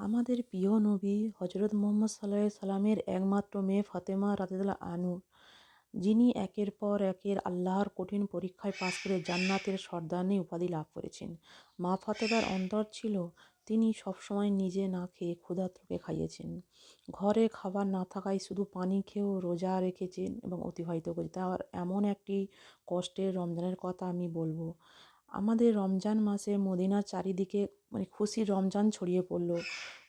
আমাদের প্রিয় নবী হজরত মোহাম্মদ সাল্লাহ সাল্লামের একমাত্র মেয়ে ফাতেমা রাদিয়াল্লাহু আনহু, যিনি একের পর একের আল্লাহর কঠিন পরীক্ষায় পাশ করে জান্নাতের সর্দারনি উপাধি লাভ করেছেন। মা ফাতেমার অন্তর ছিল, তিনি সবসময় নিজে না খেয়ে ক্ষুধার্তকে খাইয়েছেন। ঘরে খাবার না থাকায় শুধু পানি খেয়েও রোজা রেখেছেন এবং অতিবাহিত করেছেন। তার এমন একটি কষ্টের রমজানের কথা আমি বলব। আমাদের রমজান মাসে মদিনার চারিদিকে মানে খুশির রমজান ছড়িয়ে পড়ল।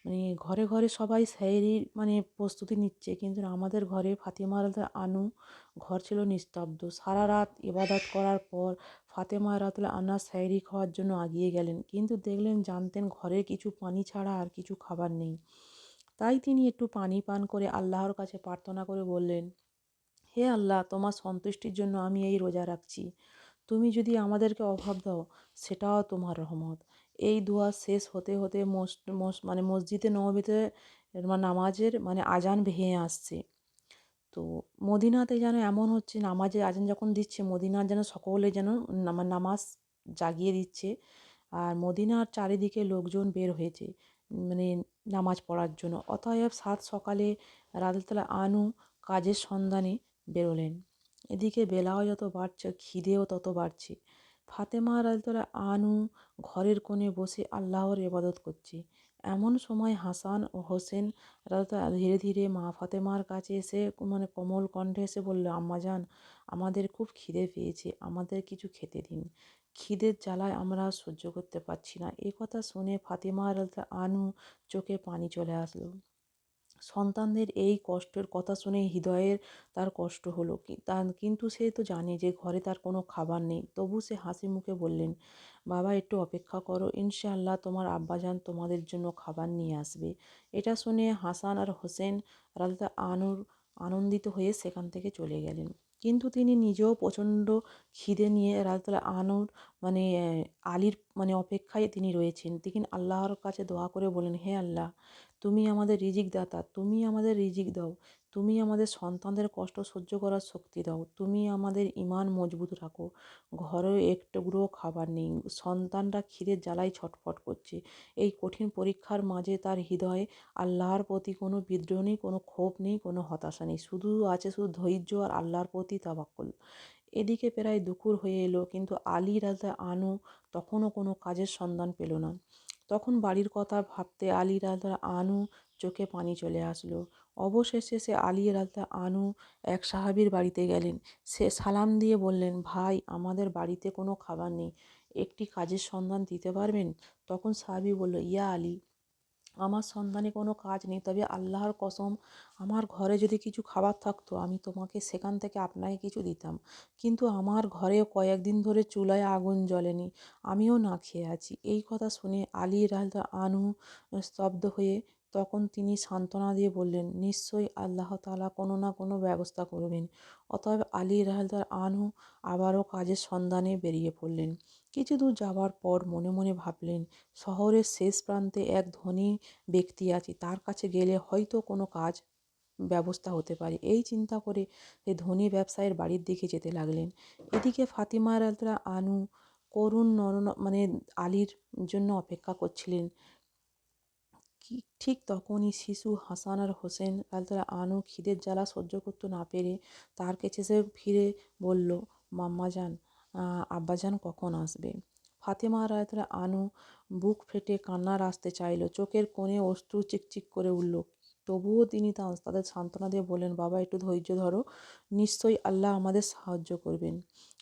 মানে ঘরে ঘরে সবাই সেহরির মানে প্রস্তুতি নিচ্ছে, কিন্তু আমাদের ঘরে ফাতেমা আনহু ঘর ছিল নিস্তব্ধ। সারা রাত ইবাদত করার পর ফাতেমা রাদিয়াল্লাহু আনা সেহরি খাওয়ার জন্য আগিয়ে গেলেন, কিন্তু দেখলেন জানতেন ঘরে কিছু পানি ছাড়া আর কিছু খাবার নেই। তাই তিনি একটু পানি পান করে আল্লাহর কাছে প্রার্থনা করে বললেন, হে আল্লাহ, তোমার সন্তুষ্টির জন্য আমি এই রোজা রাখছি। তুমি যদি আমাদেরকে অভাব দাও, সেটাও তোমার রহমত। এই দোয়া শেষ হতে হতে মানে মসজিদে নববীতে নামাজের মানে আজান ভেঙে আসছে। তো মদিনাতে যেন এমন হচ্ছে নামাজের আজান যখন দিচ্ছে, মদিনার যেন সকলে যেন নামাজ জাগিয়ে দিচ্ছে আর মদিনার চারিদিকে লোকজন বের হয়েছে মানে নামাজ পড়ার জন্য। অতএব সাত সকালে রাদিয়াল্লাহু আনু কাজের সন্ধানে বেরোলেন। এদিকে বেলাও যত বাড়ছে, খিদেও তত বাড়ছে। ফাতেমা রাদিয়াল্লাহু আনু ঘরের কোণে বসে আল্লাহর ইবাদত করছে। এমন সময় হাসান ও হোসেন রাদিয়াল্লাহু ধীরে ধীরে মা ফাতেমার কাছে এসে মানে কোমল কণ্ঠে এসে বলল আম্মাজান আমাদের খুব খিদে পেয়েছে, আমাদের কিছু খেতে দিন। খিদের জ্বালায় আমরা সহ্য করতে পারছি না। এ কথা শুনে ফাতেমা রাদিয়াল্লাহু আনু চোখে পানি চলে আসলো। সন্তানদের এই কষ্টের কথা শুনে হৃদয়ের তার কষ্ট হলো কি? তার কিন্তু সে তো জানে যে ঘরে তার কোনো খাবার নেই। তবু সে হাসি মুখে বললেন, বাবা, একটু অপেক্ষা করো। ইনশাআল্লাহ তোমার আব্বাজান তোমাদের জন্য খাবার নিয়ে আসবে। এটা শুনে হাসান আর হোসেন রালতা আনুর আনন্দিত হয়ে সেখান থেকে চলে গেলেন। কিন্তু তিনি নিজেও প্রচণ্ড খিদে নিয়ে রাজতলা আনুর মানে আলীর মানে অপেক্ষায় তিনি রয়েছেন। তিনি আল্লাহর কাছে দোয়া করে বলেন হে আল্লাহ তুমি আমাদের রিজিক দাতা, তুমি আমাদের রিজিক দাও, তুমি আমাদের সন্তানদের কষ্ট সহ্য করার শক্তি দাও, তুমি আমাদের ইমান মজবুত রাখো। ঘরে একটুকরো খাবার নেই, সন্তানরা খিদের জ্বালায় ছটফট করছে। এই কঠিন পরীক্ষার মাঝে তার হৃদয়ে আল্লাহর প্রতি কোনো বিদ্রোহ নেই, কোনো ক্ষোভ নেই, কোনো হতাশা নেই। শুধু আছে শুধু ধৈর্য আর আল্লাহর প্রতি তাবাক্কুল। এদিকে প্রায় দুপুর হয়ে এলো, কিন্তু আলী রাজা আনু তখনও কোনো কাজের সন্ধান পেল না। তখন বাড়ির কথা ভাবতে আলী রাজা আনু চোখে পানি চলে আসলো। অবশেষে সে আলী রাজা আনু এক সাহাবির বাড়িতে গেলেন। সে সালাম দিয়ে বললেন, ভাই, আমাদের বাড়িতে কোনো খাবার নেই। একটি কাজের সন্ধান দিতে পারবেন? তখন সাহাবি বলল, ইয়া আলী আমার সন্ধানে কোনো কাজ নেই, তবে আল্লাহর কসম, আমার ঘরে যদি কিছু খাবার থাকতো, আমি তোমাকে সেখান থেকে আপনাকে কিছু দিতাম। কিন্তু আমার ঘরে কয়েকদিন ধরে চুলায় আগুন জ্বলেনি, আমিও না খেয়ে আছি। এই কথা শুনে আলী রাজা আনু স্তব্ধ হয়ে তখন তিনি সান্ত্বনা দিয়ে বললেন, নিশ্চয়ই আল্লাহ তালা কোনো না কোনো ব্যবস্থা করবেন। অতএব আলী রাহদার আনহু আবারও কাজের সন্ধানে বেরিয়ে পড়লেন। কিছু দূর যাওয়ার পর মনে মনে ভাবলেন, শহরের শেষ প্রান্তে এক ধনী ব্যক্তি আছে, তার কাছে গেলে হয়তো কোনো কাজ ব্যবস্থা হতে পারে। এই চিন্তা করে সে ধনী ব্যবসায়ীর বাড়ির দিকে যেতে লাগলেন। এদিকে ফাতিমা রালতরা আনু, করুণ নর মানে আলীর জন্য অপেক্ষা করছিলেন। ঠিক তখনই শিশু হাসান আর হোসেন রালতলা আনু খিদের জ্বালা সহ্য করতে না পেরে তার কাছে সে ফিরে বলল, মাম্মাজান আব্বাজান কখন আসবে? ফাতেমা রায়তলা আনু বুক ফেটে কান্নার আসতে চাইল, চোখের কোণে অশ্রু চিকচিক করে উঠল। তবুও তিনি তাদের সান্ত্বনা দিয়ে বললেন, বাবা, একটু ধৈর্য ধরো, নিশ্চয়ই আল্লাহ আমাদের সাহায্য করবেন।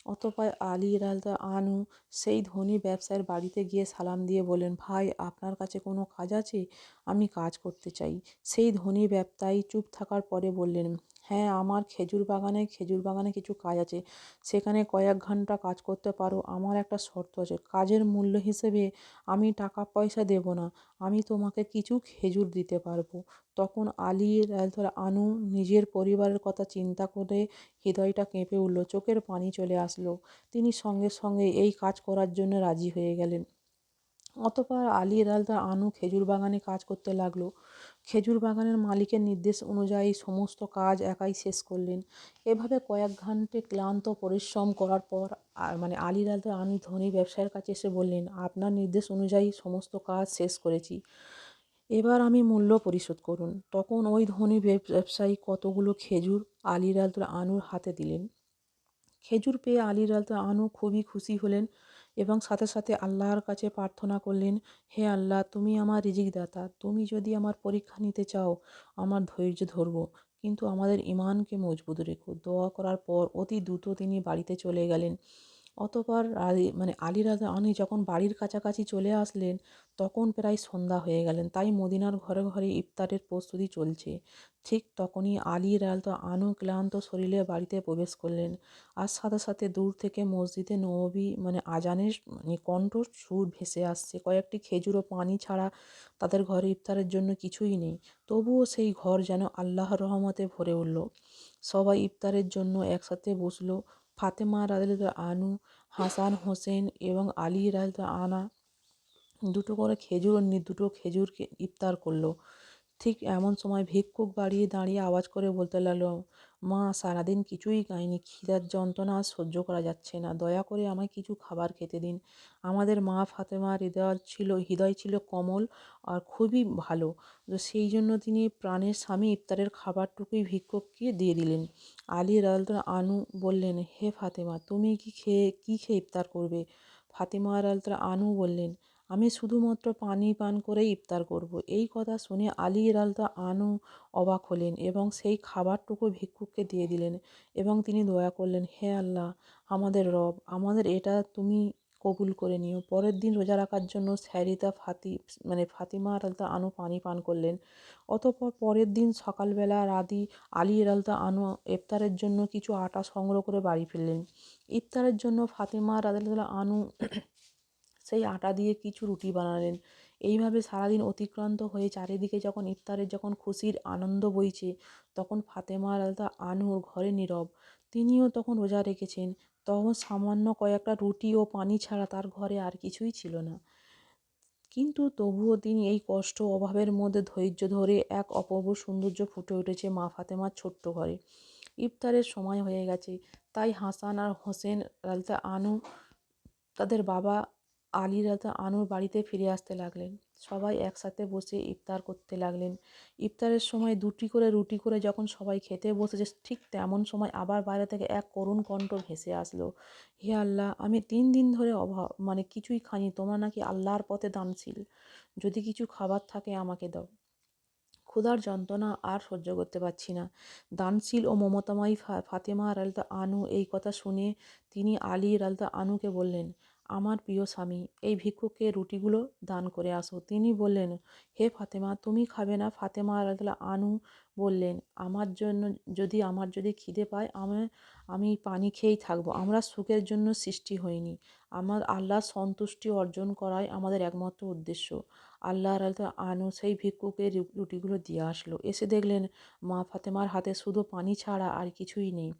অতপর আলী রাজা আনু সেই ধনী ব্যবসায়ীর বাড়িতে গিয়ে সালাম দিয়ে বলেন ভাই, আপনার কাছে কোনো কাজ আছে? আমি কাজ করতে চাই। সেই ধনী ব্যবসায়ী চুপ থাকার পরে বললেন হ্যাঁ আমার খেজুর বাগানে খেজুর বাগানে কিছু কাজ আছে। সেখানে কয়েক ঘণ্টা কাজ করতে পারো। আমার একটা শর্ত আছে। কাজের মূল্য হিসেবে আমি টাকা পয়সা দেব না। আমি তোমাকে কিছু খেজুর দিতে পারব। তখন আলী রাজধর আনু নিজের পরিবারের কথা চিন্তা করে হৃদয়টা কেঁপে উঠল। চোখের পানি চলে আসলো। তিনি সঙ্গে সঙ্গে এই কাজ করার জন্য রাজি হয়ে গেলেন। অতপর আলী রাজদা আনু খেজুর বাগানে কাজ করতে লাগল। খেজুর বাগানের মালিকের নির্দেশ অনুযায়ী সমস্ত কাজ একাই শেষ করলেন। এভাবে কয়েক ঘন্টে ক্লান্ত, পরিশ্রম করার পর মানে আলী রাজা আনু ধনী ব্যবসায়ের কাছে এসে বললেন, আপনার নির্দেশ অনুযায়ী সমস্ত কাজ শেষ করেছি। এবার আমি মূল্য পরিশোধ করুন। তখন ওই ধনী ব্যবসায়ী কতগুলো খেজুর আলী রাজুল আনুর হাতে দিলেন। খেজুর পেয়ে আলী রাজুল আনু খুবই খুশি হলেন। এবং সাথে সাথে আল্লাহর কাছে প্রার্থনা করলেন, হে আল্লাহ, তুমি আমার রিজিক দাতা তুমি যদি আমার পরীক্ষা নিতে চাও, আমার ধৈর্য ধরব। কিন্তু আমাদের ইমানকে মজবুত রেখো। দোয়া করার পর অতি দ্রুত তিনি বাড়িতে চলে গেলেন। অতপর আলী মানে আলী রাজা আনি যখন বাড়ির কাছাকাছি চলে আসলেন, তখন প্রায় সন্ধ্যা হয়ে গেলেন। তাই মদিনার ঘরে ঘরে ইফতারের প্রস্তুতি চলছে। ঠিক তখনই আলী রাজা আনু ক্লান্ত শরীরে বাড়িতে প্রবেশ করলেন। আর সাথে সাথে দূর থেকে মসজিদে নবী মানে আজানের মানে কণ্ঠ সুর ভেসে আসছে। কয়েকটি খেজুর ও পানি ছাড়া তাদের ঘরে ইফতারের জন্য কিছুই নেই। তবুও সেই ঘর যেন আল্লাহর রহমতে ভরে উঠল। সবাই ইফতারের জন্য একসাথে বসল। ফাতেমা রাদিয়াল্লাহু আনু হাসান হোসেন এবং আলী রাদিয়াল্লাহু আনা দুটো করে খেজুর নিয়ে দুটো খেজুরকে ইফতার করল ঠিক এমন সময় ভিক্ষুক বাড়িয়ে দাঁড়িয়ে আওয়াজ করে বলতে লাগল মা, সারাদিন কিছুই খাইনি খিদার যন্ত্রণা আর সহ্য করা যাচ্ছে না। দয়া করে আমায় কিছু খাবার খেতে দিন। আমাদের মা ফাতেমার হৃদয় ছিল হৃদয় ছিল কমল আর খুবই ভালো। তো সেই জন্য তিনি প্রাণের স্বামী ইফতারের খাবারটুকুই ভিক্ষককে দিয়ে দিলেন। আলী রাজা আনু বললেন, হে ফাতেমা, তুমি কি খেয়ে, কী খেয়ে ইফতার করবে? ফাতেমা রাজা আনু বললেন আমি শুধুমাত্র পানি পান করেই ইফতার করব। এই কথা শুনে আলী রালতা আনু অবাক হলেন এবং সেই খাবারটুকু ভিক্ষুককে দিয়ে দিলেন এবং তিনি দয়া করলেন, হে আল্লাহ, আমাদের রব, আমাদের এটা তুমি কবুল করে নিও। পরের দিন রোজা রাখার জন্য স্যারিতা ফাতি মানে ফাতিমা রালতা আনু পানি পান করলেন। অতপর পরের দিন সকালবেলা রাদি আলী রালতা আনু ইফতারের জন্য কিছু আটা সংগ্রহ করে বাড়ি ফিরলেন। ইফতারের জন্য ফাতিমা রাদিয়াল্লাহু আনু সেই আটা দিয়ে কিছু রুটি বানালেন। এইভাবে সারাদিন অতিক্রান্ত হয়ে চারিদিকে যখন ইফতারের যখন খুশির আনন্দ বইছে, তখন ফাতেমা আলতা আনুর ঘরে নীরব। তিনিও তখন রোজা রেখেছেন। তখন সামান্য কয়েকটা রুটি ও পানি ছাড়া তার ঘরে আর কিছুই ছিল না। কিন্তু তবুও তিনি এই কষ্ট অভাবের মধ্যে ধৈর্য ধরে এক অপূর্ব সৌন্দর্য ফুটে উঠেছে মা ফাতেমার ছোট্ট ঘরে। ইফতারের সময় হয়ে গেছে। তাই হাসান আর হোসেন রালতা আনু তাদের বাবা আলী রাজা আনুর বাড়িতে ফিরে আসতে লাগলেন। সবাই একসাথে বসে ইফতার করতে লাগলেন। ইফতারের সময় দুটি করে রুটি করে যখন সবাই খেতে বসেছে ঠিক তেমন সময় আবার বাইরে থেকে এক করুণ কণ্ঠ ভেসে আসলো। হে আল্লাহ, আমি তিন দিন ধরে অভাব মানে কিছুই খাইনি, তোমরা নাকি আল্লাহর পথে দানশীল। যদি কিছু খাবার থাকে আমাকে দাও। ক্ষুধার যন্ত্রণা আর সহ্য করতে পারছি না। দানশীল ও মমতাময়ী ফাতেমা রালতা আনু এই কথা শুনে তিনি আলী রালতা আনুকে বললেন আমার প্রিয় স্বামী, এই ভিক্ষুকে রুটিগুলো দান করে আসো। তিনি বললেন, হে ফাতেমা, তুমি খাবে না? ফাতেমা আল্লাহ আনু বললেন, আমার জন্য যদি, আমার যদি খিদে পায়, আমি আমি পানি খেয়েই থাকব। আমরা সুখের জন্য সৃষ্টি হইনি। আমার আল্লাহ সন্তুষ্টি অর্জন করাই আমাদের একমাত্র উদ্দেশ্য। আল্লাহ রাদিয়াল্লাহু আনু সেই ভিক্ষুকে রুটিগুলো দিয়ে আসলো। এসে দেখলেন, মা ফাতেমার হাতে শুধু পানি ছাড়া আর কিছুই নেই।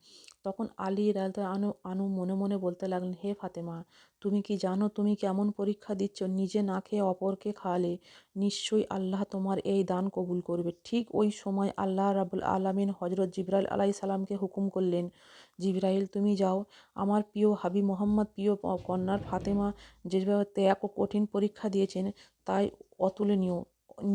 তখন আলী রাদিয়াল্লাহু আনু আনু মনে মনে বলতে লাগলেন, হে ফাতেমা, তুমি কি জানো তুমি কেমন পরীক্ষা দিচ্ছ? নিজে না খেয়ে অপরকে খাওয়ালে নিশ্চয়ই আল্লাহ তোমার এই দান কবুল করবে। ঠিক ওই সময় আল্লাহ রাবুল আলমিন হজরত জিব্রাইল আলাই সালামকে হুকুম করলেন জিব্রাইল, তুমি যাও। আমার প্রিয় হাবি মোহাম্মদ, প্রিয় কন্যার ফাতেমা যেভাবে ত্যাগ কঠিন পরীক্ষা দিয়েছেন, তাই অতুলনীয়।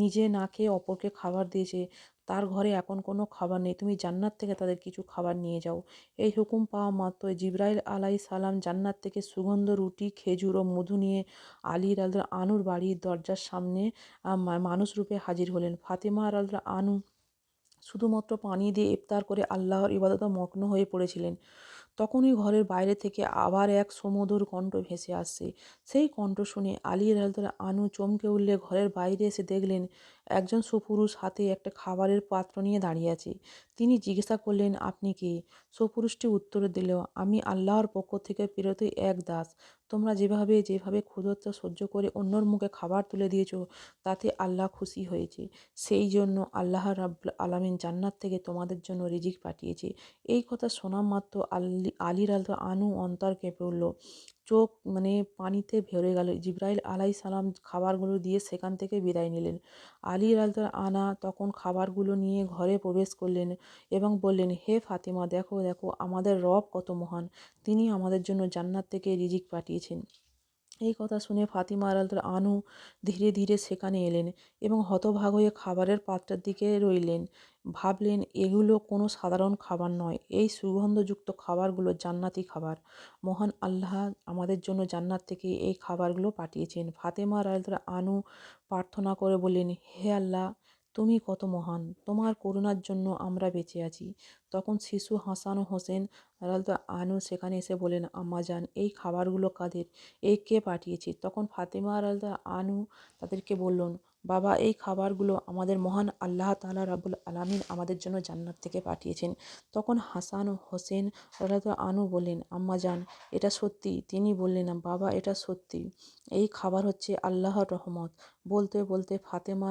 নিজে না খেয়ে অপরকে খাবার দিয়েছে, তার ঘরে এখন কোনো খাবার নেই। তুমি জান্নাত থেকে তাদের কিছু খাবার নিয়ে যাও। এই হুকুম পাওয়া মাত্রই জিব্রাইল আলাই সালাম জান্নাত থেকে সুগন্ধ, রুটি, খেজুর ও মধু নিয়ে আলী রাজা আনুর বাড়ির দরজার সামনে মানুষ রূপে হাজির হলেন। ফাতেমা রাজা আনু শুধুমাত্র পানি দিয়ে ইফতার করে আল্লাহর ইবাদত মগ্ন হয়ে পড়েছিলেন। তখনই ঘরের বাইরে থেকে আবার এক সমুদর কণ্ঠ ভেসে আসছে। সেই কণ্ঠ শুনে আলী রাজা আনু চমকে উঠলে ঘরের বাইরে এসে দেখলেন একজন সুপুরুষ হাতে একটা খাবারের পাত্র নিয়ে দাঁড়িয়ে আছে। তিনি জিজ্ঞাসা করলেন, আপনি কে? সুপুরুষটি উত্তর দিল, আমি আল্লাহর পক্ষ থেকে প্রেরিত এক দাস। তোমরা যেভাবে যেভাবে ক্ষুধত্ব সহ্য করে অন্যর মুখে খাবার তুলে দিয়েছ, তাতে আল্লাহ খুশি হয়েছে। সেই জন্য আল্লাহ রাব্বুল আলামিন জান্নাত থেকে তোমাদের জন্য রিজিক পাঠিয়েছে। এই কথা শোনা মাত্র আল্লি, আলীর আলতা আনু অন্তর কেঁপে উঠল। চোখ মানে পানিতে ভরে গেল। জিব্রাইল আলাই সালাম খাবারগুলো দিয়ে সেখান থেকে বিদায় নিলেন। আলী আনা তখন খাবারগুলো নিয়ে ঘরে প্রবেশ করলেন এবং বললেন, হে ফাতিমা, দেখো দেখো, আমাদের রব কত মহান। তিনি আমাদের জন্য জান্নাত থেকে রিজিক পাঠিয়েছেন। এই কথা শুনে ফাতিমা আলাদা আনু ধীরে ধীরে সেখানে এলেন এবং হতভাগ হয়ে খাবারের পাত্রের দিকে রইলেন। ভাবলেন, এগুলো কোনো সাধারণ খাবার নয়। এই সুগন্ধযুক্ত খাবারগুলো জান্নাতি খাবার। মহান আল্লাহ আমাদের জন্য জান্নাত থেকে এই খাবারগুলো পাঠিয়েছেন। ফাতেমা রায়তরা আনু প্রার্থনা করে বললেন, হে আল্লাহ তুমি কত মহান, তোমার করুণার জন্য আমরা বেঁচে আছি। তখন শিশু হাসান হোসেন রালদা আনু সেখানে এসে বলেন আম্মাজান এই খাবারগুলো কাদের? এই কে পাঠিয়েছে? তখন ফাতেমা রালদা আনু তাদেরকে বললেন, বাবা, এই খাবারগুলো আমাদের মহান আল্লাহ তাআলা রাব্বুল আলামিন আমাদের জন্য জান্নাত থেকে পাঠিয়েছেন। তখন হাসান হোসেন রালদা আনু বললেন আম্মাজান এটা সত্যি। তিনি বললেন, বাবা, এটা সত্যি। এই খাবার হচ্ছে আল্লাহর রহমত। বলতে বলতে ফাতেমা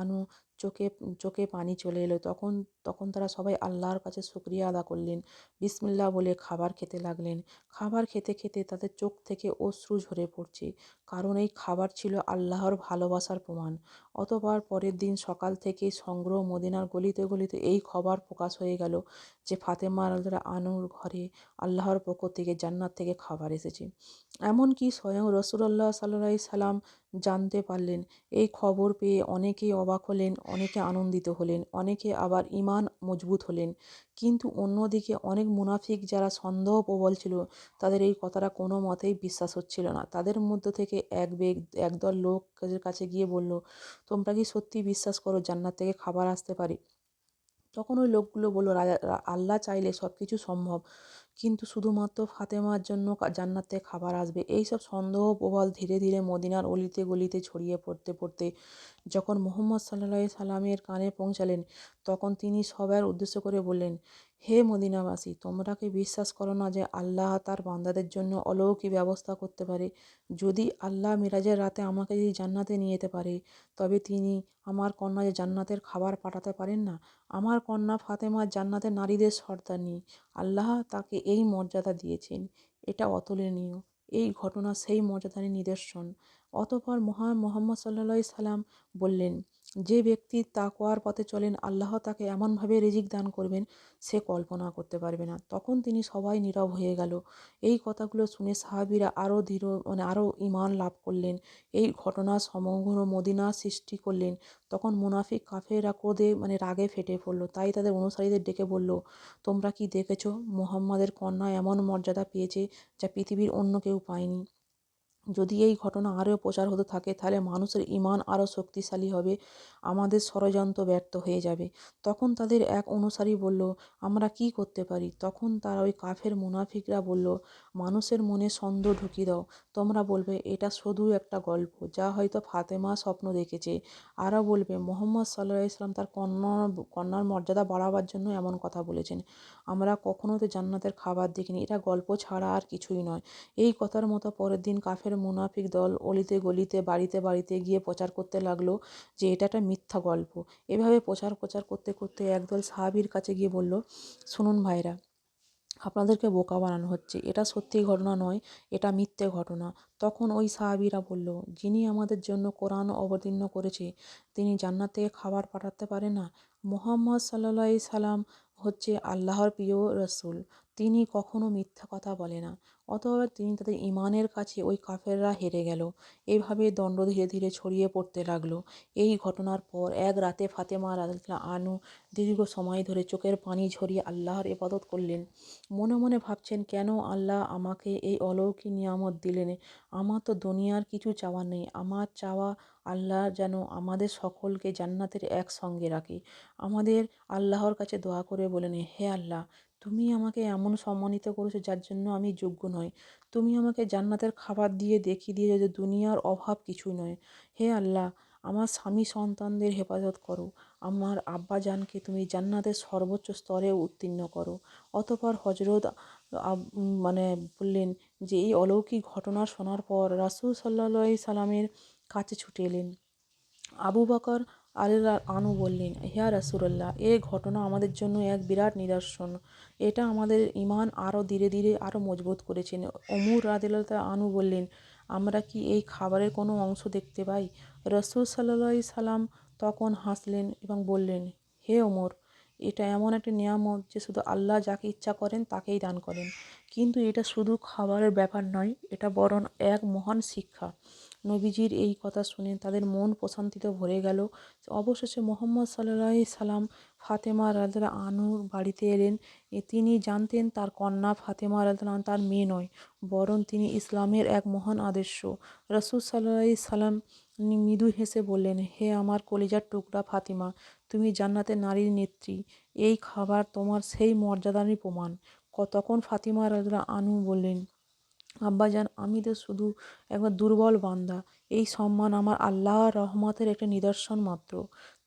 আনু চোখে চোখে পানি চলে এলো। তখন তখন তারা সবাই আল্লাহর কাছে শুক্রিয়া আদা করলেন। বিসমিল্লাহ বলে খাবার খেতে লাগলেন। খাবার খেতে খেতে তাদের চোখ থেকে অশ্রু ঝরে পড়ছে। কারণ এই খাবার ছিল আল্লাহর ভালোবাসার প্রমাণ। অতবার পরের দিন সকাল থেকে সংগ্রহ মদিনার গলিতে গলিতে এই খবর প্রকাশ হয়ে গেল যে ফাতেমা আলদরা আনুর ঘরে আল্লাহর পক্ষ থেকে জান্নাত থেকে খাবার এসেছে। এমনকি স্বয়ং রসুল্লাহ সাল্লাহ সাল্লাম জানতে পারলেন। এই খবর পেয়ে অনেকেই অবাক হলেন, অনেকে আনন্দিত হলেন, অনেকে আবার ইমান মজবুত হলেন। কিন্তু অন্যদিকে অনেক মুনাফিক যারা সন্দেহ প্রবল ছিল, তাদের এই কথাটা কোনো মতেই বিশ্বাস হচ্ছিল না। তাদের মধ্য থেকে এক বেগ একদল লোকের কাছে গিয়ে বলল, তোমরা কি সত্যি বিশ্বাস করো জান্নাত থেকে খাবার আসতে পারে? তখন ওই লোকগুলো বলল রাজা আল্লাহ চাইলে সব কিছু সম্ভব। কিন্তু শুধুমাত্র ফাতেমার জন্য জান্নাতে খাবার আসবে। এই সব সন্দেহ প্রবল ধীরে ধীরে মদিনার অলিতে গলিতে ছড়িয়ে পড়তে পড়তে যখন মোহাম্মদ সাল্লাহ সাল্লামের কানে পৌঁছালেন, তখন তিনি সবার উদ্দেশ্য করে বললেন হে মদিনাবাসী তোমরা কি বিশ্বাস করো না যে আল্লাহ তার বান্দাদের জন্য অলৌকিক ব্যবস্থা করতে পারে। যদি আল্লাহ মিরাজের রাতে আমাকে যদি জান্নাতে নিয়ে যেতে পারে, তবে তিনি আমার কন্যা যে জান্নাতের খাবার পাঠাতে পারেন না? আমার কন্যা ফাতেমা জান্নাতের নারীদের সর্দারনি আল্লাহ তাকে এই মর্যাদা দিয়েছেন। এটা অতুলনীয়। এই ঘটনা সেই মর্যাদার নিদর্শন। অতপর মহান মোহাম্মদ সাল্লা সাল্লাম বললেন, যে ব্যক্তি তাকওয়ার পথে চলেন, আল্লাহ তাকে এমনভাবে রিজিক দান করবেন, সে কল্পনা করতে পারবে না। তখন তিনি সবাই নীরব হয়ে গেল। এই কথাগুলো শুনে সাহাবিরা আরও দৃঢ় মানে আরও ইমান লাভ করলেন। এই ঘটনা সমগ্র মদিনা সৃষ্টি করলেন। তখন মুনাফিক কাফেরা ক্রোধে মানে রাগে ফেটে পড়ল। তাই তাদের অনুসারীদের ডেকে বলল, তোমরা কি দেখেছ, মোহাম্মদের কন্যা এমন মর্যাদা পেয়েছে, যা পৃথিবীর অন্য কেউ পায়নি? যদি এই ঘটনা আরও প্রচার হতে থাকে, তাহলে মানুষের ইমান আরও শক্তিশালী হবে, আমাদের ষড়যন্ত্র ব্যর্থ হয়ে যাবে। তখন তাদের এক অনুসারী বলল, আমরা কি করতে পারি? তখন তারা ওই কাফের মুনাফিকরা বলল, মানুষের মনে সন্দেহ ঢুকিয়ে দাও। তোমরা বলবে, এটা শুধু একটা গল্প, যা হয়তো ফাতেমা স্বপ্ন দেখেছে। আরও বলবে, মোহাম্মদ সাল্লাহ ইসলাম তার কন্যা, কন্যার মর্যাদা বাড়াবার জন্য এমন কথা বলেছেন। আমরা কখনো তো জান্নাতের খাবার দেখিনি, এটা গল্প ছাড়া আর কিছুই নয়। এই কথার মতো পরের দিন কাফের মুনাফিক দল অলিতে গলিতে, বাড়িতে বাড়িতে গিয়ে প্রচার করতে লাগল যে এটা একটা মিথ্যা গল্প। এভাবে প্রচার প্রচার করতে করতে একদল সাহাবির কাছে গিয়ে বলল, শুনুন ভাইরা, আপনাদেরকে বোকা বানানো হচ্ছে। এটা সত্যি ঘটনা নয়, এটা মিথ্যে ঘটনা। তখন ওই সাহাবিরা বলল, যিনি আমাদের জন্য কোরআন অবতীর্ণ করেছে, তিনি জান্নাত থেকে খাবার পাঠাতে পারে না? মোহাম্মদ সাল্লা সাল্লাম হচ্ছে আল্লাহর প্রিয় রসুল। তিনি কখনো মিথ্যা কথা বলে না। অতএব তিনি তাদের ইমানের কাছে ওই কাফেররা হেরে গেল। এইভাবে দণ্ড ধীরে ধীরে ছড়িয়ে পড়তে লাগল। এই ঘটনার পর এক রাতে ফাতেমা রাদিয়াল্লাহু আনু দীর্ঘ সময় ধরে চোখের পানি ঝরিয়ে আল্লাহর ইবাদত করলেন। মনে মনে ভাবছেন, কেন আল্লাহ আমাকে এই অলৌকিক নিয়ামত দিলেন? আমার তো দুনিয়ার কিছু চাওয়ার নেই। আমার চাওয়া আল্লাহ যেন আমাদের সকলকে জান্নাতের একসঙ্গে রাখে। আমাদের আল্লাহর কাছে দোয়া করে বলেন, হে আল্লাহ তুমি আমাকে এমন সম্মানিত করেছ যার জন্য আমি যোগ্য নই। তুমি আমাকে জান্নাতের খাবার দিয়ে দেখিয়ে দিয়ে যে দুনিয়ার অভাব কিছুই নয়। হে আল্লাহ, আমার স্বামী সন্তানদের হেফাজত করো। আমার আব্বা জানকে তুমি জান্নাতের সর্বোচ্চ স্তরে উত্তীর্ণ করো। অতপর হজরত মানে বললেন যে এই অলৌকিক ঘটনা শোনার পর রাসুল সাল্লা সাল্লামের কাছে ছুটে এলেন। আবু বকর আল্লাহ আনু বললেন হিয়া রাসুলাল্লাহ, এ ঘটনা আমাদের জন্য এক বিরাট নিদর্শন। এটা আমাদের ইমান আরও ধীরে ধীরে আরও মজবুত করেছেন অমুর রাদিল্লাহ আনু বললেন, আমরা কি এই খাবারের কোনো অংশ দেখতে পাই? রসুল সাল্লা সাল্লাম তখন হাসলেন এবং বললেন, হে ওমর, এটা এমন একটা নিয়ামত যে শুধু আল্লাহ যাকে ইচ্ছা করেন তাকেই দান করেন। কিন্তু এটা শুধু খাবারের ব্যাপার নয়, এটা বরং এক মহান শিক্ষা। নবীজির এই কথা শুনে তাদের মন প্রশান্তিতে ভরে গেল। অবশেষে মোহাম্মদ সাল্লাহ সাল্লাম ফাতেমা রাজা আনুর বাড়িতে এলেন। তিনি জানতেন তার কন্যা ফাতেমা রাজা তার মেয়ে নয়, বরং তিনি ইসলামের এক মহান আদর্শ। রসুল সাল্লাহ সাল্লাম মৃদু হেসে বললেন, হে আমার কলিজার টুকরা ফাতিমা, তুমি জান্নাতে নারীর নেত্রী। এই খাবার তোমার সেই মর্যাদারই প্রমাণ। ক- তখন ফাতিমা রাজা আনু বললেন আব্বাজান আমি তো শুধু একবার দুর্বল বান্দা। এই সম্মান আমার আল্লাহর রহমতের একটা নিদর্শন মাত্র।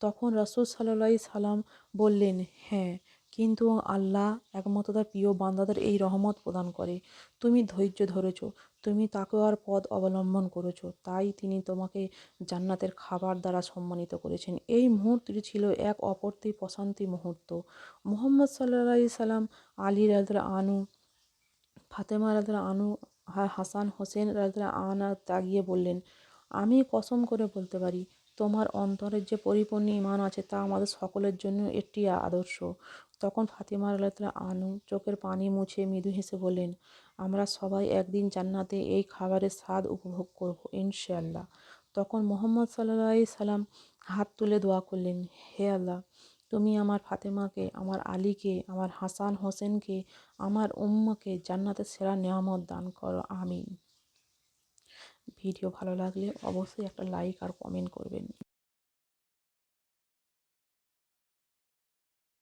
তখন রসুল সাল্লাহ সাল্লাম বললেন হ্যাঁ কিন্তু আল্লাহ একমাত্র তার প্রিয় বান্দাদের এই রহমত প্রদান করে। তুমি ধৈর্য ধরেছ, তুমি তাকওয়ার পদ অবলম্বন করেছ। তাই তিনি তোমাকে জান্নাতের খাবার দ্বারা সম্মানিত করেছেন। এই মুহূর্তটি ছিল এক অপরতি প্রশান্তি মুহূর্ত। মুহাম্মদ সাল্লাহ সাল্লাম আলী আনু ফাতেমা রাজা আনু আর হাসান হোসেন রাজা আনা তাগিয়ে বললেন, আমি কসম করে বলতে পারি, তোমার অন্তরের যে পরিপূর্ণ ইমান আছে তা আমাদের সকলের জন্য একটি আদর্শ। তখন ফাতিমা রাজা আনু চোখের পানি মুছে মৃদু হেসে বললেন, আমরা সবাই একদিন জান্নাতে এই খাবারের স্বাদ উপভোগ করব, ইনশাআল্লাহ। তখন মোহাম্মদ সাল্লাহ সাল্লাম হাত তুলে দোয়া করলেন, হে আল্লাহ তুমি আমার ফাতেমাকে, আমার আলীকে, আমার হাসান হোসেনকে, আমার উম্মাকে জান্নাতের সেরা নিয়ামত দান করো। আমিন। ভিডিও ভালো লাগলে অবশ্যই একটা লাইক আর কমেন্ট করবেন।